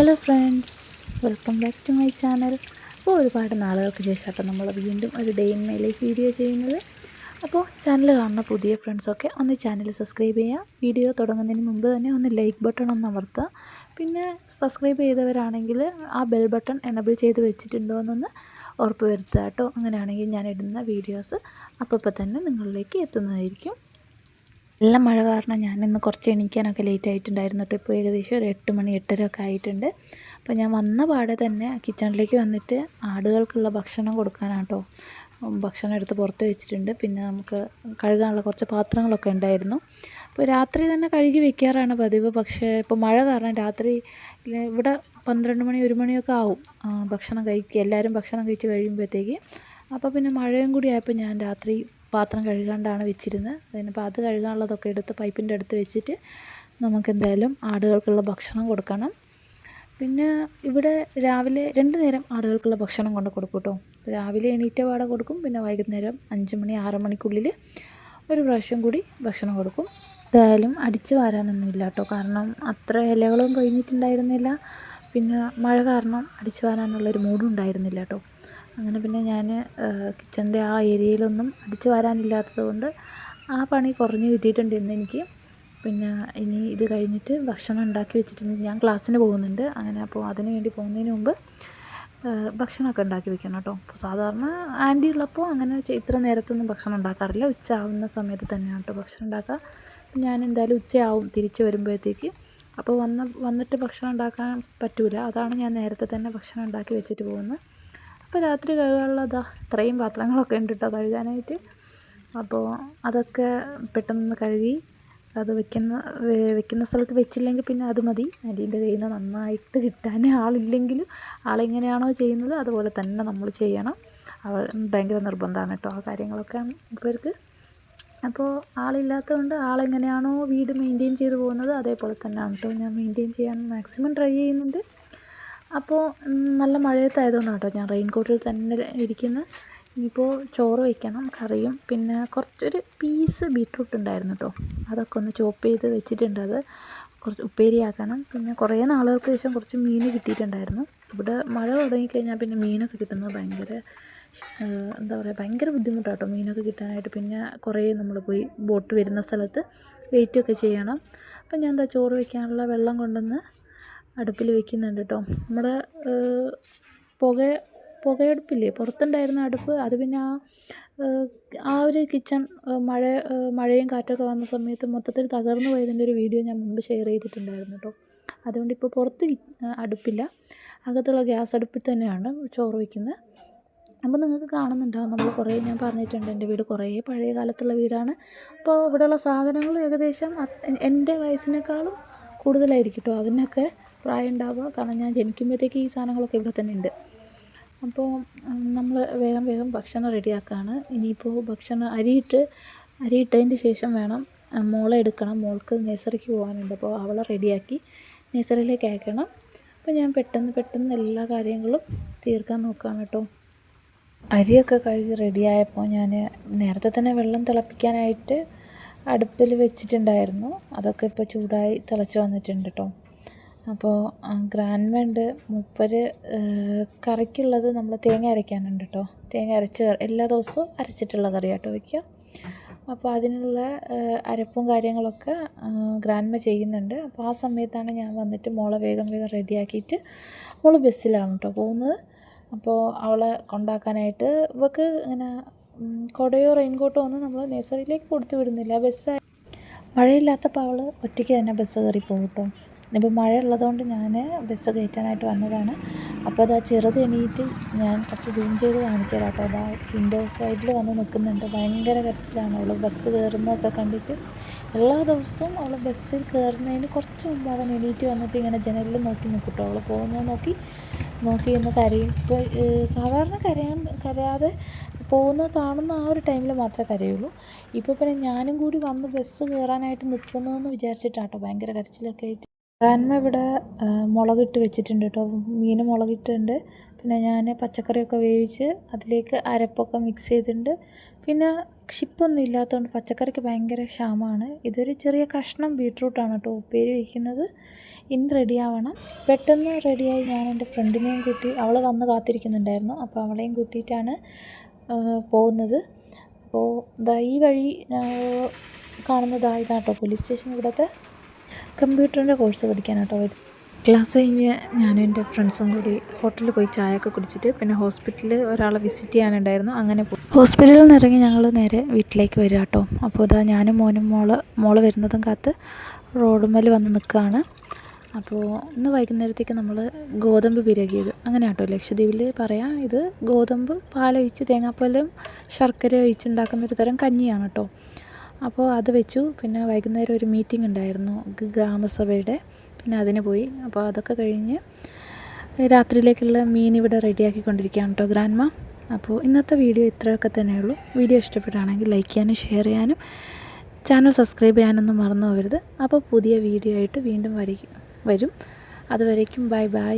Hello friends welcome back to my channel അപ്പോൾ ഒരുപാട് നാളുകൾക്ക് ശേഷമാണ് നമ്മൾ വീണ്ടും ഒരു day in my life video ചെയ്യുന്നത്. അപ്പോൾ ചാനൽ കാണുന്ന പുതിയ ഫ്രണ്ട്സൊക്കെ ഒന്ന് ചാനൽ സബ്സ്ക്രൈബ് ചെയ്യുക. വീഡിയോ തുടങ്ങുന്നതിന് മുമ്പ് തന്നെ ഒന്ന് ലൈക്ക് ബട്ടൺ ഒന്ന് അമർത്തുക. പിന്നെ സബ്സ്ക്രൈബ് ചെയ്തവരാണെങ്കിൽ ആ ബെൽ ബട്ടൺ എനബിൾ ചെയ്ത് വെച്ചിട്ടുണ്ടോ എന്നൊന്ന് ഉറപ്പ് വരുത്തുക കേട്ടോ. അങ്ങനെയാണെങ്കിൽ ഞാൻ ഇടുന്ന വീഡിയോസ് അപ്പോൾ തന്നെ നിങ്ങളിലേക്ക് എത്തുന്നതായിരിക്കും. നല്ല മഴ കാരണം ഞാൻ ഇന്ന് കുറച്ച് എണീക്കാനൊക്കെ ലേറ്റ് ആയിട്ടുണ്ടായിരുന്നു. കേട്ടോ ഇപ്പോൾ ഏകദേശം ഒരു എട്ട് മണി എട്ടര ഒക്കെ ആയിട്ടുണ്ട്. അപ്പോൾ ഞാൻ വന്ന പാടെ തന്നെ കിച്ചണിലേക്ക് വന്നിട്ട് ആടുകൾക്കുള്ള ഭക്ഷണം കൊടുക്കാനാണ് കേട്ടോ ഭക്ഷണം എടുത്ത് പുറത്ത് വെച്ചിട്ടുണ്ട്. പിന്നെ നമുക്ക് കഴുകാനുള്ള കുറച്ച് പാത്രങ്ങളൊക്കെ ഉണ്ടായിരുന്നു. അപ്പോൾ രാത്രി തന്നെ കഴുകി വെക്കാറാണ് പതിവ്. പക്ഷേ ഇപ്പോൾ മഴ കാരണം രാത്രി ഇവിടെ പന്ത്രണ്ട് മണി ഒരു മണിയൊക്കെ ആവും ഭക്ഷണം കഴിക്കുക എല്ലാവരും ഭക്ഷണം കഴിച്ച് കഴിയുമ്പോഴത്തേക്ക്. അപ്പോൾ പിന്നെ മഴയും കൂടി ആയപ്പോൾ ഞാൻ രാത്രി പാത്രം കഴുകാണ്ടാണ് വെച്ചിരുന്നത്. അതിനിപ്പോൾ അത് കഴുകാനുള്ളതൊക്കെ എടുത്ത് പൈപ്പിന്റെ അടുത്ത് വെച്ചിട്ട് നമുക്കെന്തായാലും ആടുകൾക്കുള്ള ഭക്ഷണം കൊടുക്കണം. പിന്നെ ഇവിടെ രാവിലെ രണ്ട് നേരം ആടുകൾക്കുള്ള ഭക്ഷണം കൊണ്ട് കൊടുക്കും കേട്ടോ. രാവിലെ എണീറ്റ പാടെ കൊടുക്കും. പിന്നെ വൈകുന്നേരം അഞ്ച് മണി ആറ് മണിക്കുള്ളിൽ ഒരു പ്രാവശ്യം കൂടി ഭക്ഷണം കൊടുക്കും. എന്തായാലും അടിച്ചു വാരാനൊന്നുമില്ല കേട്ടോ. കാരണം അത്ര ഇലകളും കഴിഞ്ഞിട്ടുണ്ടായിരുന്നില്ല. പിന്നെ മഴ കാരണം അടിച്ചു വാരാനുള്ളൊരു മൂഡും ഉണ്ടായിരുന്നില്ല കേട്ടോ. അങ്ങനെ പിന്നെ ഞാൻ കിച്ചണിന്റെ ആ ഏരിയയിലൊന്നും അടിച്ചു വാരാനില്ലാത്തത് കൊണ്ട് ആ പണി കുറഞ്ഞു കിട്ടിയിട്ടുണ്ട് ഇന്ന് എനിക്ക്. പിന്നെ ഇനി ഇത് കഴിഞ്ഞിട്ട് ഭക്ഷണം ഉണ്ടാക്കി വെച്ചിട്ടുണ്ട്. ഞാൻ ക്ലാസ്സിന് പോകുന്നുണ്ട്. അങ്ങനെ അപ്പോൾ അതിന് വേണ്ടി പോകുന്നതിന് മുമ്പ് ഭക്ഷണമൊക്കെ ഉണ്ടാക്കി വെക്കണം കേട്ടോ. അപ്പോൾ സാധാരണ ആന്റി ഉള്ളപ്പോൾ അങ്ങനെ ഇത്ര നേരത്തൊന്നും ഭക്ഷണം ഉണ്ടാക്കാറില്ല. ഉച്ച ആവുന്ന സമയത്ത് തന്നെയാണ് കേട്ടോ ഭക്ഷണം ഉണ്ടാക്കുക. ഞാൻ എന്തായാലും ഉച്ചയാവും തിരിച്ച് വരുമ്പോഴത്തേക്ക്. അപ്പോൾ വന്ന വന്നിട്ട് ഭക്ഷണം ഉണ്ടാക്കാൻ പറ്റില്ല അതാണ് ഞാൻ നേരത്തെ തന്നെ ഭക്ഷണം ഉണ്ടാക്കി വെച്ചിട്ട് പോകുന്നത്. അപ്പോൾ രാത്രി കഴുകാനുള്ളതാ ഇത്രയും പാത്രങ്ങളൊക്കെ ഉണ്ട് കേട്ടോ കഴുകാനായിട്ട്. അപ്പോൾ അതൊക്കെ പെട്ടെന്ന് കഴുകി അത് വെക്കുന്ന വെക്കുന്ന സ്ഥലത്ത് വെച്ചില്ലെങ്കിൽ പിന്നെ അത് മതി. അരിന്റെ കയ്യിൽ നിന്ന് നന്നായിട്ട് കിട്ടാൻ ആളില്ലെങ്കിലും ആളെങ്ങനെയാണോ ചെയ്യുന്നത് അതുപോലെ തന്നെ നമ്മൾ ചെയ്യണം. അവൾ ഭയങ്കര നിർബന്ധമാണ് കേട്ടോ ആ കാര്യങ്ങളൊക്കെ ഇവർക്ക്. അപ്പോൾ ആളില്ലാത്തതുകൊണ്ട് ആളെങ്ങനെയാണോ വീട് മെയിന്റെയിൻ ചെയ്ത് പോകുന്നത് അതേപോലെ തന്നെയാണ് കേട്ടോ. ഞാൻ മെയിന്റെയിൻ ചെയ്യാൻ മാക്സിമം ട്രൈ ചെയ്യുന്നുണ്ട്. അപ്പോൾ നല്ല മഴയത്തായതുകൊണ്ടാണ് കേട്ടോ ഞാൻ റെയിൻ കോട്ടിൽ തന്നെ ഇരിക്കുന്നത് ഇനിയിപ്പോൾ ചോറ് വയ്ക്കണം കറിയും പിന്നെ കുറച്ചൊരു പീസ് ബീട്രൂട്ട് ഉണ്ടായിരുന്നു കേട്ടോ അതൊക്കെ ഒന്ന് ചോപ്പ് ചെയ്ത് വെച്ചിട്ടുണ്ട് അത്. കുറച്ച് ഉപ്പേരിയാക്കണം പിന്നെ കുറേ നാളുകൾക്ക് ശേഷം കുറച്ച് മീൻ കിട്ടിയിട്ടുണ്ടായിരുന്നു. ഇവിടെ മഴ തുടങ്ങിക്കഴിഞ്ഞാൽ പിന്നെ മീനൊക്കെ കിട്ടുന്നത് ഭയങ്കര എന്താ പറയുക ഭയങ്കര ബുദ്ധിമുട്ടാണ് കേട്ടോ മീനൊക്കെ കിട്ടാനായിട്ട്. പിന്നെ കുറേ നമ്മൾ പോയി ബോട്ട് വരുന്ന സ്ഥലത്ത് വെയിറ്റൊക്കെ ചെയ്യണം. അപ്പം ഞാൻ എന്താ ചോറ് വയ്ക്കാനുള്ള വെള്ളം കൊണ്ടുവന്ന് അടുപ്പിൽ വെക്കുന്നുണ്ട് കേട്ടോ നമ്മുടെ പുക പുകയടുപ്പില്ലേ? പുറത്തുണ്ടായിരുന്ന അടുപ്പ് അത് പിന്നെ ആ ആ ഒരു കിച്ചൺ മഴ മഴയും കാറ്റൊക്കെ വന്ന സമയത്ത് മൊത്തത്തിൽ തകർന്നു പോയതിന്റെ ഒരു വീഡിയോ ഞാൻ മുമ്പ് ഷെയർ ചെയ്തിട്ടുണ്ടായിരുന്നു കേട്ടോ അതുകൊണ്ട് ഇപ്പോൾ പുറത്ത് അടുപ്പില്ല. അകത്തുള്ള ഗ്യാസ് അടുപ്പിൽ തന്നെയാണ് ചോറ് വയ്ക്കുന്നത് അപ്പോൾ നിങ്ങൾക്ക് കാണുന്നുണ്ടാവും നമ്മൾ കുറേ ഞാൻ പറഞ്ഞിട്ടുണ്ട് എന്റെ വീട് കുറേ പഴയ കാലത്തുള്ള വീടാണ്. അപ്പോൾ ഇവിടെയുള്ള സാധനങ്ങൾ ഏകദേശം എന്റെ വയസ്സിനേക്കാളും കൂടുതലായിരിക്കും കേട്ടോ അതിനൊക്കെ പ്രായം ഉണ്ടാവുക കാരണം ഞാൻ ജനിക്കുമ്പോഴത്തേക്ക് ഈ സാധനങ്ങളൊക്കെ ഇവിടെ തന്നെ ഉണ്ട്. അപ്പോൾ നമ്മൾ വേഗം വേഗം ഭക്ഷണം റെഡിയാക്കുകയാണ് ഇനിയിപ്പോൾ ഭക്ഷണം അരിയിട്ട് അരിയിട്ടതിന്റെ ശേഷം വേണം മോളെ എടുക്കണം. മോൾക്ക് നേഴ്സറിക്ക് പോകാനുണ്ട്. അപ്പോൾ അവളെ റെഡിയാക്കി നേഴ്സറിയിലേക്ക് അയക്കണം. അപ്പോൾ ഞാൻ പെട്ടെന്ന് പെട്ടെന്ന് എല്ലാ കാര്യങ്ങളും തീർക്കാൻ നോക്കാം കേട്ടോ. അരിയൊക്കെ കഴുകി റെഡിയായപ്പോൾ ഞാൻ നേരത്തെ തന്നെ വെള്ളം തിളപ്പിക്കാനായിട്ട് അടുപ്പിൽ വെച്ചിട്ടുണ്ടായിരുന്നു. അതൊക്കെ ഇപ്പോൾ ചൂടായി തിളച്ച് വന്നിട്ടുണ്ട് കേട്ടോ. അപ്പോൾ ഗ്രാൻഡ് ഉണ്ട് മൂപ്പർ കറിക്കുള്ളത് നമ്മൾ തേങ്ങ അരയ്ക്കാനുണ്ട് കേട്ടോ തേങ്ങ അരച്ച് എല്ലാ ദിവസവും അരച്ചിട്ടുള്ള കറി കേട്ടോ വയ്ക്കുക അപ്പോൾ അതിനുള്ള അരപ്പും കാര്യങ്ങളൊക്കെ ഗ്രാൻഡ്മ ചെയ്യുന്നുണ്ട്. അപ്പോൾ ആ സമയത്താണ് ഞാൻ വന്നിട്ട് മോളെ വേഗം വേഗം റെഡിയാക്കിയിട്ട് മോൾ ബസ്സിലാണ് കേട്ടോ പോകുന്നത്. അപ്പോൾ അവളെ കൊണ്ടാക്കാനായിട്ട് ഇവൾക്ക് ഇങ്ങനെ കുടയോ റെയിൻകോട്ടോ ഒന്നും നമ്മൾ നേഴ്സറിയിലേക്ക് കൊടുത്തു വിടുന്നില്ല. ബസ് മഴയില്ലാത്തപ്പോൾ അവൾ ഒറ്റയ്ക്ക് തന്നെ ബസ് കയറി പോകും കേട്ടോ ഇന്നിപ്പോൾ മഴ ഉള്ളതുകൊണ്ട് ഞാൻ ബസ് കയറ്റാനായിട്ട് വന്നതാണ്. അപ്പോൾ അതാ ചെറുത് എണീറ്റ് ഞാൻ കുറച്ച് ജൂം ചെയ്ത് കാണിച്ചു തരാം അതാ വിൻഡോ സൈഡിൽ വന്ന് നിൽക്കുന്നുണ്ട്. ഭയങ്കര കരച്ചിലാണ്. അവൾ ബസ് കയറുന്നതൊക്കെ കണ്ടിട്ട് എല്ലാ ദിവസവും അവൾ ബസ്സിൽ കയറുന്നതിന് കുറച്ച് മുമ്പ് അവൻ എണീറ്റ് വന്നിട്ട് ഇങ്ങനെ ജനലിൽ നോക്കി നിൽക്കും കേട്ടോ അവൾ പോകുന്നത് നോക്കി നോക്കി ഇന്ന് കരയും. ഇപ്പോൾ സാധാരണ കരയാൻ കരയാതെ പോകുന്നത് കാണുന്ന ആ ഒരു ടൈമിൽ മാത്രമേ കരയുള്ളൂ. ഇപ്പോൾ പിന്നെ ഞാനും കൂടി വന്ന് ബസ് കയറാനായിട്ട് നിൽക്കുന്നതെന്ന് വിചാരിച്ചിട്ടാട്ടോ ഭയങ്കര കരച്ചിലൊക്കെ ആയിട്ട്. കാരണം ഇവിടെ മുളകിട്ട് വെച്ചിട്ടുണ്ട് കേട്ടോ. മീൻ മുളകിട്ടുണ്ട്. പിന്നെ ഞാൻ പച്ചക്കറിയൊക്കെ വേവിച്ച് അതിലേക്ക് അരപ്പൊക്കെ മിക്സ് ചെയ്തിട്ടുണ്ട്. പിന്നെ ക്ഷിപ്പൊന്നും ഇല്ലാത്തതുകൊണ്ട് പച്ചക്കറിക്ക് ഭയങ്കര ക്ഷാമമാണ് ഇതൊരു ചെറിയ കഷ്ണം ബീട്രൂട്ടാണ് കേട്ടോ ഉപ്പേരി വയ്ക്കുന്നത് ഇനി റെഡി ആവണം. പെട്ടെന്ന് റെഡിയായി ഞാൻ എന്റെ ഫ്രണ്ടിനെയും കൂട്ടി അവൾ വന്ന് കാത്തിരിക്കുന്നുണ്ടായിരുന്നു. അപ്പോൾ അവളെയും കൂട്ടിയിട്ടാണ് പോകുന്നത്. അപ്പോൾ ഈ വഴി ഇതാട്ടോ പോലീസ് സ്റ്റേഷൻ ഇവിടുത്തെ. കമ്പ്യൂട്ടറിന്റെ കോഴ്സ് പഠിക്കാനാട്ടോ വരുന്നത്. ക്ലാസ് കഴിഞ്ഞ് ഞാനും എന്റെ ഫ്രണ്ട്സും കൂടി ഹോട്ടലിൽ പോയി ചായയൊക്കെ കുടിച്ചിട്ട് പിന്നെ ഹോസ്പിറ്റലിൽ ഒരാളെ വിസിറ്റ് ചെയ്യാനുണ്ടായിരുന്നു. അങ്ങനെ പോയി. ഹോസ്പിറ്റലിൽ നിന്ന് ഇറങ്ങി ഞങ്ങൾ നേരെ വീട്ടിലേക്ക് വരിക കേട്ടോ അപ്പോൾ ഇതാ ഞാനും മോനും മോൾ മോൾ വരുന്നതും കാത്ത് റോഡുമ്മൽ വന്ന് നിൽക്കുകയാണ്. അപ്പോൾ ഇന്ന് വൈകുന്നേരത്തേക്ക് നമ്മൾ ഗോതമ്പ് പിരകിയത് അങ്ങനെ കേട്ടോ ലക്ഷദ്വീപിൽ പറയാം. ഇത് ഗോതമ്പ് പാലൊഴിച്ച് തേങ്ങാപ്പാലും ശർക്കര ഒഴിച്ചുണ്ടാക്കുന്ന ഒരു തരം കഞ്ഞിയാണ് കേട്ടോ അപ്പോൾ അത് വെച്ചു. പിന്നെ വൈകുന്നേരം ഒരു മീറ്റിംഗ് ഉണ്ടായിരുന്നു ഗ്രാമസഭയുടെ. പിന്നെ അതിന് പോയി. അപ്പോൾ അതൊക്കെ കഴിഞ്ഞ് രാത്രിയിലേക്കുള്ള മീൻ ഇവിടെ റെഡിയാക്കിക്കൊണ്ടിരിക്കുകയാണ് കേട്ടോ ഗ്രാൻമ അപ്പോൾ ഇന്നത്തെ വീഡിയോ ഇത്രയൊക്കെ തന്നെയുള്ളൂ വീഡിയോ ഇഷ്ടപ്പെടുകയാണെങ്കിൽ ലൈക്ക് ചെയ്യാനും ഷെയർ ചെയ്യാനും ചാനൽ സബ്സ്ക്രൈബ് ചെയ്യാനൊന്നും മറന്നു പോകരുത്. അപ്പോൾ പുതിയ വീഡിയോ ആയിട്ട് വീണ്ടും വരും അതുവരേക്കും ബൈ ബൈ